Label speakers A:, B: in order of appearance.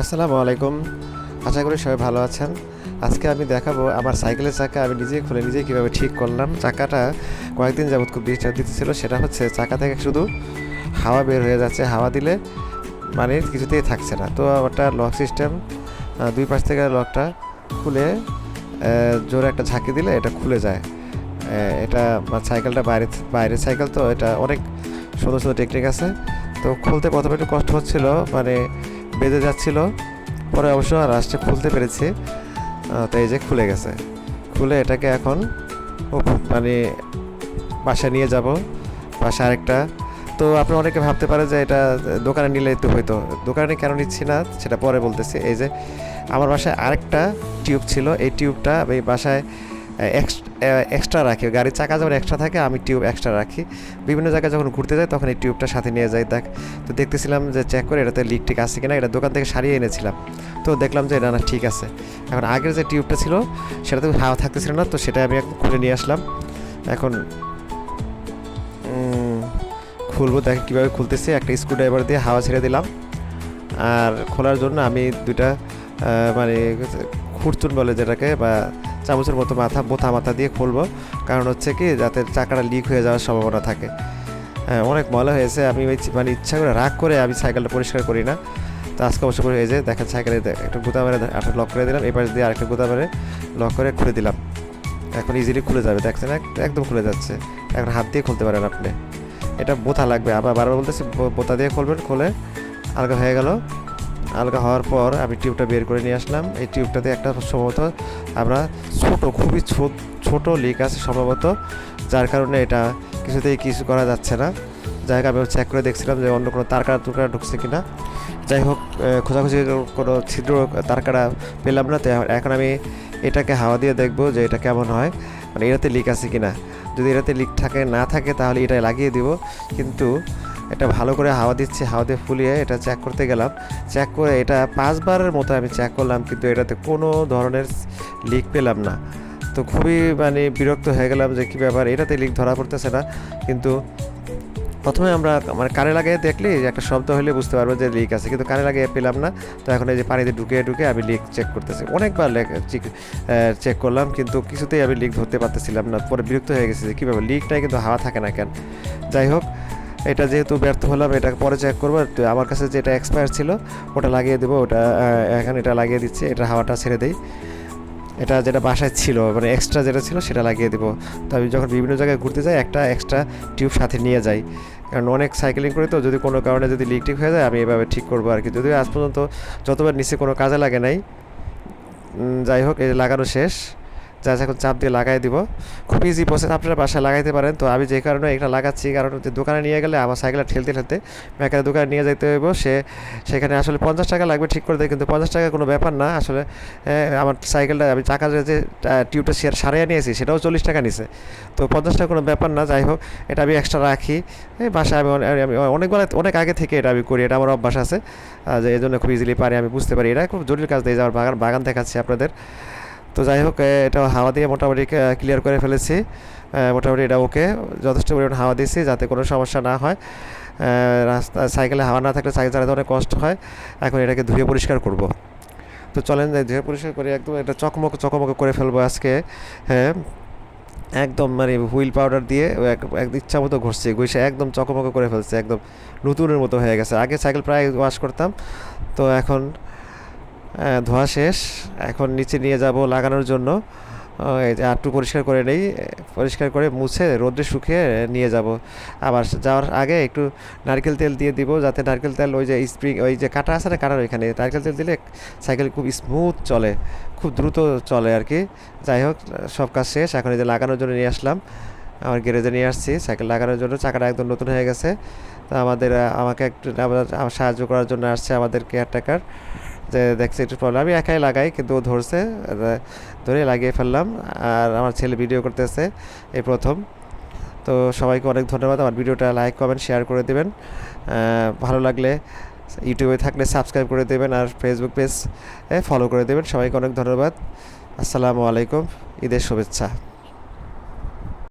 A: আসসালামু আলাইকুম। আশা করি সবাই ভালো আছেন। আজকে আমি দেখাবো আমার সাইকেলের চাকা আমি নিজেই খুলে নিজেই কীভাবে ঠিক করলাম। চাকাটা কয়েকদিন যাবত খুব ডিস্টার্ব দিতেছিল, সেটা হচ্ছে চাকা থেকে শুধু হাওয়া বের হয়ে যাচ্ছে। হাওয়া দিলে মানে কিছুতেই থাকছে না। তো ওটা লক সিস্টেম দুই পাশ থেকে লকটা খুলে জোরে একটা ঝাঁকি দিলে এটা খুলে যায়। এটা সাইকেলটা বাইরে, বাইরের সাইকেল তো এটা অনেক সুন্দর সুন্দর টেকনিক আছে। তো খুলতে প্রথমে একটু কষ্ট হচ্ছিল মানে বেঁধে যাচ্ছিল। পরে অবশ্য লাস্টে খুলতে পেরেছি। তো এই যে খুলে গেছে। খুলে এটাকে এখন মানে বাসায় নিয়ে যাব। বাসায় আরেকটা। তো আপনি অনেকে ভাবতে পারেন যে এটা দোকানে নিলে তো হয়তো দোকানে কেন নিচ্ছি না? সেটা পরে বলতেছি। এই যে আমার বাসায় আরেকটা টিউব ছিল। এই টিউবটা আমি বাসায় এক্সট্রা রাখি। গাড়ির চাকা যখন এক্সট্রা থাকে, আমি টিউব এক্সট্রা রাখি। বিভিন্ন জায়গায় যখন ঘুরতে যাই, তখন এই টিউবটা সাথে নিয়ে যাই। দেখ, তো দেখতেছিলাম যে চেক করে এটাতে লিক টিক আছে কিনা, এটা দোকান থেকে সারিয়ে এনেছিলাম। তো দেখলাম যে এটা না, ঠিক আছে। এখন আগের যে টিউবটা ছিল, সেটা তো হাওয়া থাকতেছিল না, তো সেটা আমি খুলে নিয়ে আসলাম। এখন খুলবো, দেখ কীভাবে খুলতেছি। একটা স্ক্রু ড্রাইভার দিয়ে হাওয়া ছেড়ে দিলাম। আর খোলার জন্য আমি দুইটা মানে খুরচুন বলে যেটাকে, বা চামচের মতো মাথা বোথা মাথা দিয়ে খুলবো। কারণ হচ্ছে কি, যাতে চাকাটা লিক হয়ে যাওয়ার সম্ভাবনা থাকে। হ্যাঁ অনেক ময়লা হয়েছে। আমি মানে ইচ্ছা করে, রাগ করে আমি সাইকেলটা পরিষ্কার করি না। তো আজকে অবশ্য করে এই যে দেখেন সাইকেলে একটা গুতা মেরে একটা লক করে দিলাম। এপাশ দিয়ে আরেকটা গুতা মেরে লক করে খুলে দিলাম। এখন ইজিলি খুলে যাবে। দেখছেন? এক- একদম খুলে যাচ্ছে। এখন হাত দিয়ে খুলতে পারেন আপনি। এটা বোতা লাগবে। আবার বারবার বলতেছি বোতা দিয়ে খুলবেন, খুলে আলগা হয়ে গেল। আলগা হওয়ার পর আমি টিউবটা বের করে নিয়ে আসলাম। এই টিউবটাতে একটা সম্ভবত আমরা ছোট, খুবই ছোট লিক আছে সম্ভবত, যার কারণে এটা কিছুতেই কিছু করা যাচ্ছে না। যাই হোক, আমি চেক করে দেখছিলাম যে অন্য কোনো তারকাড়া টুকরা ঢুকছে কি না যাই হোক খোঁজাখুঁজি কোনো ছিদ্র তারকাড়া পেলাম না, তো এখন আমি এটাকে হাওয়া দিয়ে দেখব যে এটা কেমন হয়। মানে এটাতে লিক আছে কি না যদি এটাতে লিক থাকে, না থাকে, তাহলে এটা লাগিয়ে দিব। কিন্তু এটা ভালো করে হাওয়া দিচ্ছে, হাওয়া দিয়ে ফুলিয়ে এটা চেক করতে গেলাম। চেক করে এটা পাঁচবারের মতো আমি চেক করলাম, কিন্তু এটাতে কোনো ধরনের লিক পেলাম না। তো খুবই মানে বিরক্ত হয়ে গেলাম যে কী ব্যাপার, এটাতে লিক ধরা পড়তেছে না। কিন্তু প্রথমে আমরা মানে কানে লাগিয়ে দেখলে যে একটা শব্দ হলে বুঝতে পারব যে লিক আছে, কিন্তু কানে লাগিয়ে পেলাম না। তো এখন এই যে পানিতে ঢুকে ঢুকে আমি লিক চেক করতেছি। অনেকবার চেক করলাম, কিন্তু কিছুতেই আমি লিক ধরতে পারতেছিলাম না। পরে বিরক্ত হয়ে গেছে যে কীভাবে লিক নাই কিন্তু হাওয়া থাকে না কেন। যাই হোক এটা যেহেতু ব্যর্থ হলাম, এটা পরে চেক করব। আমার কাছে যেটা এক্সপায়ার ছিল, ওটা লাগিয়ে দেবো। ওটা এখন এটা লাগিয়ে দিচ্ছি। এটা হাওয়াটা ছেড়ে দেই। এটা যেটা বাসায় ছিল মানে এক্সট্রা যেটা ছিল, সেটা লাগিয়ে দেবো। তো আমি যখন বিভিন্ন জায়গায় ঘুরতে যাই, একটা এক্সট্রা টিউব সাথে নিয়ে যাই। কারণ অনেক সাইকেলিং করি তো, যদি কোনো কারণে যদি লিক টিক হয়ে যায়, আমি এভাবে ঠিক করব আর কি যদিও আজ পর্যন্ত যতবার নিচে কোনো কাজে লাগে নাই যাই হোক, এই লাগানো শেষ। যা এখন চাপ দিয়ে লাগাই দিব। খুব ইজি প্রসেস আপনারা বাসায় লাগাইতে পারেন। তো আমি যে কারণে এটা লাগাচ্ছি, কারণ হচ্ছে দোকানে নিয়ে গেলে আমার সাইকেলটা ঠেলতে ঠেলতে মেকারের দোকানে নিয়ে যেতে হইব। সে, সেখানে আসলে পঞ্চাশ টাকা লাগবে ঠিক করে দেয়, কিন্তু পঞ্চাশ টাকা কোনো ব্যাপার না। আসলে আমার সাইকেলটা আমি চাকার যে টিউবটা শেয়ার সারিয়ে নিয়েছি, সেটাও চল্লিশ টাকা নিছে। তো পঞ্চাশ টাকা কোনো ব্যাপার না, যাই হোক, এটা আমি এক্সট্রা রাখি। বাসায় আমি অনে- আমি অনেকবার অনেক আগে থেকে এটা আমি করি, এটা আমার অভ্যাস আছে। যে এই জন্য খুব ইজিলি পারি, আমি বুঝতে পারি। এটা খুব জরুরি কাজ দিয়ে যাওয়ার বাগান বাগান দেখাচ্ছি আপনাদের। তো যাই হোক এটা হাওয়া দিয়ে মোটামুটি ক্লিয়ার করে ফেলেছি। মোটামুটি এটা ওকে যথেষ্ট পরিমাণ হাওয়া দিয়েছি যাতে কোনো সমস্যা না হয়। রাস্তা, সাইকেলে হাওয়া না থাকলে সাইকেল চালাতে অনেক কষ্ট হয়। এখন এটাকে ধুয়ে পরিষ্কার করব। তো চলেন ধুয়ে পরিষ্কার করে একদম এটা চকমক চকমক করে ফেলব আজকে। হ্যাঁ একদম মানে হুইল পাউডার দিয়ে এক ইচ্ছা মতো ঘষছে, ঘষে একদম চকমক করে ফেলছে, একদম নতুনের মতো হয়ে গেছে। আগে সাইকেল প্রায় ওয়াশ করতাম। তো এখন ধোয়া শেষ। এখন নিচে নিয়ে যাব লাগানোর জন্য। আটটু পরিষ্কার করে নেই। পরিষ্কার করে মুছে রোদ্রে শুকিয়ে নিয়ে যাব। আবার যাওয়ার আগে একটু নারকেল তেল দিয়ে দিব, যাতে নারকেল তেল ওই যে স্প্রিং, ওই যে কাটা আছে না কাটার ওইখানে, নারকেল তেল দিলে সাইকেল খুব স্মুথ চলে, খুব দ্রুত চলে আর কি। যাই হোক, সব কাজ শেষ। এখন এই যে লাগানোর জন্য নিয়ে আসলাম। আমার গ্যারেজে নিয়ে আসছি। সাইকেল লাগানোর জন্য চাকাটা একদম নতুন হয়ে গেছে। তো আমাদের, আমাকে একটু সাহায্য করার জন্য আসছে আমাদের কেয়ারটেকার। যে দেখছি একটু প্রবলেম আমি একাই লাগাই, কিন্তু ও ধরছে ধরে লাগিয়ে ফেললাম। আর আমার ছেলে ভিডিও করতেছে, এই প্রথম। তো সবাইকে অনেক ধন্যবাদ। আমার ভিডিওটা লাইক কমেন্ট শেয়ার করে দেবেন। ভালো লাগলে ইউটিউবে থাকলে সাবস্ক্রাইব করে দেবেন আর ফেসবুক পেজ ফলো করে দেবেন। সবাইকে অনেক ধন্যবাদ। আসসালামু আলাইকুম। ঈদের শুভেচ্ছা।